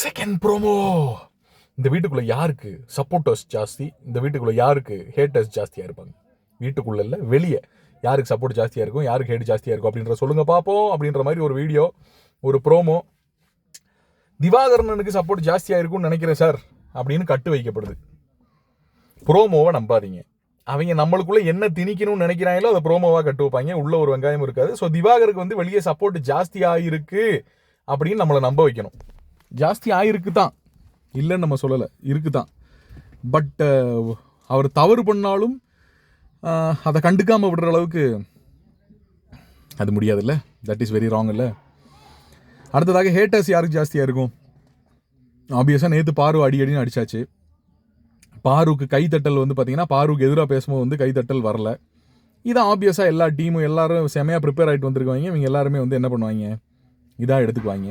Second promo இந்த வீட்டுக்குள்ளே யாருக்கு சப்போர்ட்டர்ஸ் ஜாஸ்தி? இந்த வீட்டுக்குள்ளே யாருக்கு ஹேட்டர்ஸ் ஜாஸ்தியாக இருப்பாங்க? வீட்டுக்குள்ளே இல்லை வெளியே. யாருக்கு சப்போர்ட் ஜாஸ்தியாக இருக்கும் யாருக்கு ஹேட் ஜாஸ்தியாக இருக்கும் அப்படின்ற சொல்லுங்கள் பார்ப்போம் அப்படின்ற மாதிரி ஒரு வீடியோ ஒரு ப்ரோமோ திவாகரனுக்கு சப்போர்ட் ஜாஸ்தியாக இருக்கும்னு நினைக்கிறேன் சார் அப்படின்னு கட்டு வைக்கப்படுது. ப்ரோமோவை நம்பாதீங்க. அவங்க நம்மளுக்குள்ள என்ன திணிக்கணும்னு நினைக்கிறாங்களோ அதை ப்ரோமோவாக கட்டு வைப்பாங்க. உள்ள ஒரு வெங்காயம் இருக்காது. ஸோ திவாகருக்கு வந்து வெளியே சப்போர்ட் ஜாஸ்தியாக இருக்குது அப்படின்னு நம்மளை நம்ப வைக்கணும். ஜாஸ்தி ஆகிருக்கு தான் இல்லைன்னு நம்ம சொல்லலை இருக்கு தான் பட் uh, அவர் தவறு பண்ணாலும் uh, அதை கண்டுக்காமல் விடுற அளவுக்கு அது முடியாதுல்ல? தட் இஸ் வெரி ராங் இல்லை? அடுத்ததாக ஹேட்டர்ஸ் யாருக்கு ஜாஸ்தியாக இருக்கும்? ஆப்வியஸாக நேற்று பாரு அடி அடின்னு அடிச்சாச்சு. பாருக்கு கைத்தட்டல் வந்து பார்த்திங்கன்னா பாருக்கு எதிராக பேசும்போது வந்து கைத்தட்டல் வரல. இது ஆப்வியஸாக எல்லா டீமும் எல்லாரும் செமையாக ப்ரிப்பேர் ஆகிட்டு வந்திருக்காங்க இவங்க எல்லாருமே வந்து என்ன பண்ணுவாங்க? இதாக எடுத்துக்குவாங்க.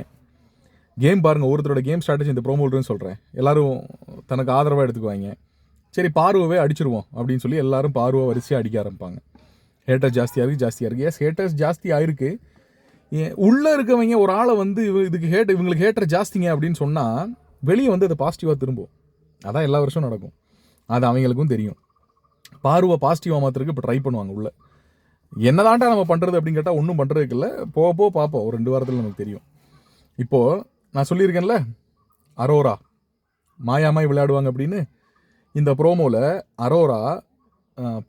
கேம் பாருங்க ஒருத்தரோட கேம் ஸ்ட்ராட்டஜி இந்த ப்ரோமோல்னு சொல்கிறேன் எல்லாரும் தனக்கு ஆதரவாக எடுத்துக்குவாங்க. சரி பார்வை அடிச்சிருவோம் அப்படின்னு சொல்லி எல்லாரும் பார்வை வரிசையாக அடிக்க ஆரம்பிப்பாங்க. ஹேட்டர்ஸ் ஜாஸ்தியாக இருக்குது ஜாஸ்தியாக இருக்குது எஸ் ஹேட்டர்ஸ் ஜாஸ்தி ஆயிருக்கு. ஏன் உள்ளே இருக்கவங்க ஒரு ஆளை வந்து இவ இதுக்கு ஹேட் இவங்களுக்கு ஹேட்டர் ஜாஸ்திங்க அப்படின்னு சொன்னால் வெளியே வந்து அது பாசிட்டிவாக திரும்பும் அதான் எல்லா வருஷம் நடக்கும். அது அவங்களுக்கும் தெரியும். பார்வை பாசிட்டிவாக மாத்திரக்கு இப்போ ட்ரை பண்ணுவாங்க உள்ளே. என்னதான்டா நம்ம பண்ணுறது அப்படின்னு கேட்டால் ஒன்றும் பண்ணுறதுக்கு இல்லை. போக போக பார்ப்போம் ஒரு ரெண்டு வாரத்தில் நமக்கு தெரியும். இப்போது நான் சொல்லியிருக்கேன்ல? அரோரா. மாயாமாய் விளையாடுவாங்க அப்படின்னு. இந்த ப்ரோமோவில் அரோரா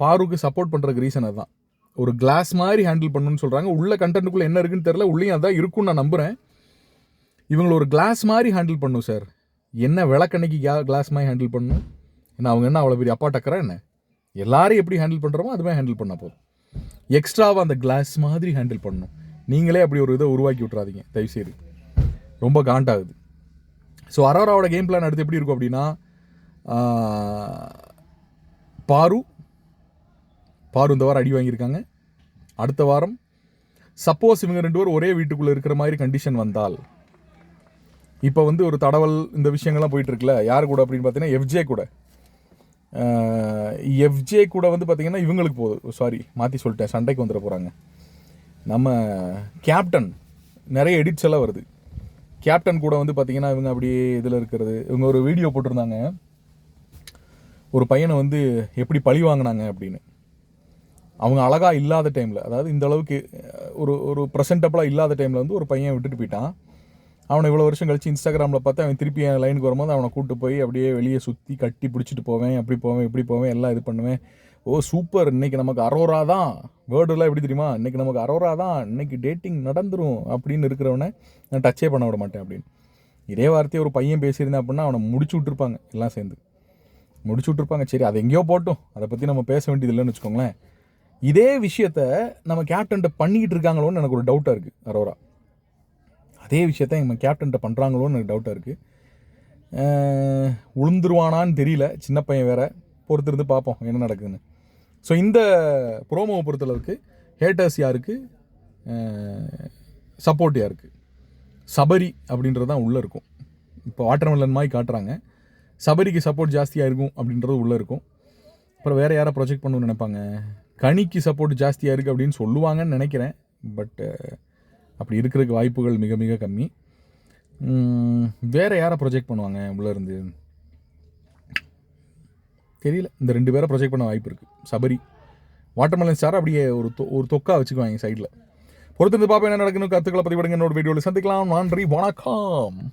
பாருக்கு சப்போர்ட் பண்ணுறதுக்கு ரீசன் அதுதான். ஒரு கிளாஸ் மாதிரி ஹேண்டில் பண்ணணும்னு சொல்கிறாங்க உள்ள கண்டென்ட்டுக்குள்ளே என்ன இருக்குன்னு தெரில உள்ளேயும் அதான் இருக்கும்னு நான் நம்புகிறேன் இவங்களை ஒரு கிளாஸ் மாதிரி ஹேண்டில் பண்ணும் சார் என்ன விளக்கண்ணைக்கு கிளாஸ் மாதிரி ஹேண்டில் பண்ணணும் என்ன அவங்க என்ன அவ்வளோ பெரிய அப்பா டக்கரா என்ன? எல்லாரும் எப்படி ஹேண்டில் பண்ணுறோமோ அதுவே ஹேண்டில் பண்ண போதும். எக்ஸ்ட்ராவாக அந்த கிளாஸ் மாதிரி ஹேண்டில் பண்ணணும் நீங்களே அப்படி ஒரு இதை உருவாக்கி விட்றாதீங்க தயவுசெய்து. ரொம்ப காண்டாகுது. ஸோ அரோராவோட கேம் பிளான் அடுத்து எப்படி இருக்கும் அப்படின்னா பாரு பாரு இந்த வாரம் அடி வாங்கியிருக்காங்க. அடுத்த வாரம் சப்போஸ் இவங்க ரெண்டு பேரும் ஒரே வீட்டுக்குள்ளே இருக்கிற மாதிரி கண்டிஷன் வந்தால் இப்போ வந்து ஒரு தடவல் இந்த விஷயங்கள்லாம் போயிட்டுருக்குல்ல யார் கூட அப்படின்னு பார்த்தீங்கன்னா எஃப்ஜே கூட. எஃப்ஜே கூட வந்து பார்த்தீங்கன்னா இவங்களுக்கு போகுது சாரி மாற்றி சொல்லிட்டேன் சண்டைக்கு வந்துட போகிறாங்க நம்ம கேப்டன் நிறைய எடிட்ஸ் எல்லாம் வருது. கேப்டன் கூட வந்து பார்த்தீங்கன்னா இவங்க அப்படியே இதில் இருக்கிறது. இவங்க ஒரு வீடியோ போட்டிருந்தாங்க. ஒரு பையனை வந்து எப்படி பழி வாங்கினாங்க அப்படின்னு. அவங்க அழகாக இல்லாத டைமில் அதாவது இந்த அளவுக்கு ஒரு ஒரு ப்ரெசென்டபுளாக இல்லாத டைமில் வந்து ஒரு பையன் விட்டுட்டு போயிட்டான். அவனை இவ்வளோ வருஷம் கழிச்சு இன்ஸ்டாகிராமில் பார்த்து அவன் திருப்பி என் லைனுக்கு வரும்போது அவனை கூட்டு போய் அப்படியே வெளியே சுற்றி கட்டி பிடிச்சிட்டு போவேன் அப்படி போவேன் இப்படி போவேன் எல்லாம் இது பண்ணுவேன். ஓ சூப்பர் இன்னைக்கு நமக்கு அரோரா தான். வேர்டுலாம் எப்படி தெரியுமா? இன்றைக்கி நமக்கு அரோரா தான் இன்றைக்கி டேட்டிங் நடந்துரும் அப்படின்னு இருக்கிறவனை நான் டச்சே பண்ண விட மாட்டேன் அப்படின்னு. இதே வார்த்தையை ஒரு பையன் பேசியிருந்தேன் அப்படின்னா அவனை முடிச்சு விட்ருப்பாங்க எல்லாம் சேர்ந்து. முடிச்சு விட்ருப்பாங்க சரி அது எங்கேயோ போட்டும். அதை பற்றி நம்ம பேச வேண்டியது இல்லைன்னு வச்சுக்கோங்களேன். இதே விஷயத்த நம்ம கேப்டன்ட்ட பண்ணிக்கிட்டு இருக்காங்களோன்னு எனக்கு ஒரு டவுட்டாக இருக்குது அரோரா. அதே விஷயத்த நம்ம கேப்டன்ட்ட பண்ணுறாங்களோன்னு எனக்கு டவுட்டாக இருக்குது உளுந்துருவானான்னு தெரியல சின்ன பையன் வேற. பொறுத்திருந்து பார்ப்போம் என்ன நடக்குதுன்னு. ஸோ இந்த ப்ரோமோவை பொறுத்தளவுக்கு ஹேட்டர்ஸ் யாருக்கு? சப்போர்ட் யாருக்கு? சபரி அப்படின்றது தான் உள்ளே இருக்கும். இப்போ வாட்டர்மெலன் மாதிரி காட்டுறாங்க. சபரிக்கு சப்போர்ட் ஜாஸ்தியாக இருக்கும் அப்படின்றது உள்ளே இருக்கும். அப்புறம் வேறு யாரை ப்ரொஜெக்ட் பண்ணணும்னு நினைப்பாங்க? கனிக்கு சப்போர்ட் ஜாஸ்தியாக இருக்குது அப்படின்னு சொல்லுவாங்கன்னு நினைக்கிறேன். பட் அப்படி இருக்கிறதுக்கு வாய்ப்புகள் மிக மிக கம்மி. வேறு யாரை ப்ரொஜெக்ட் பண்ணுவாங்க உள்ளேருந்து தெரியல. இந்த ரெண்டு பேரை ப்ரொஜெக்ட் பண்ண வாய்ப்பு இருக்குது சபரி வாட்டர்மெலன் ஸ்டார் அப்படியே ஒரு தொ- ஒரு தொக்கா வச்சுக்குவாங்க சைடில் பொறுத்திருந்து பார்ப்போம் என்ன நடக்குன்னு. கருத்துக்களை பதிவிடுங்க. என்னோட வீடியோவில் சந்திக்கலாம். நன்றி. வணக்கம்.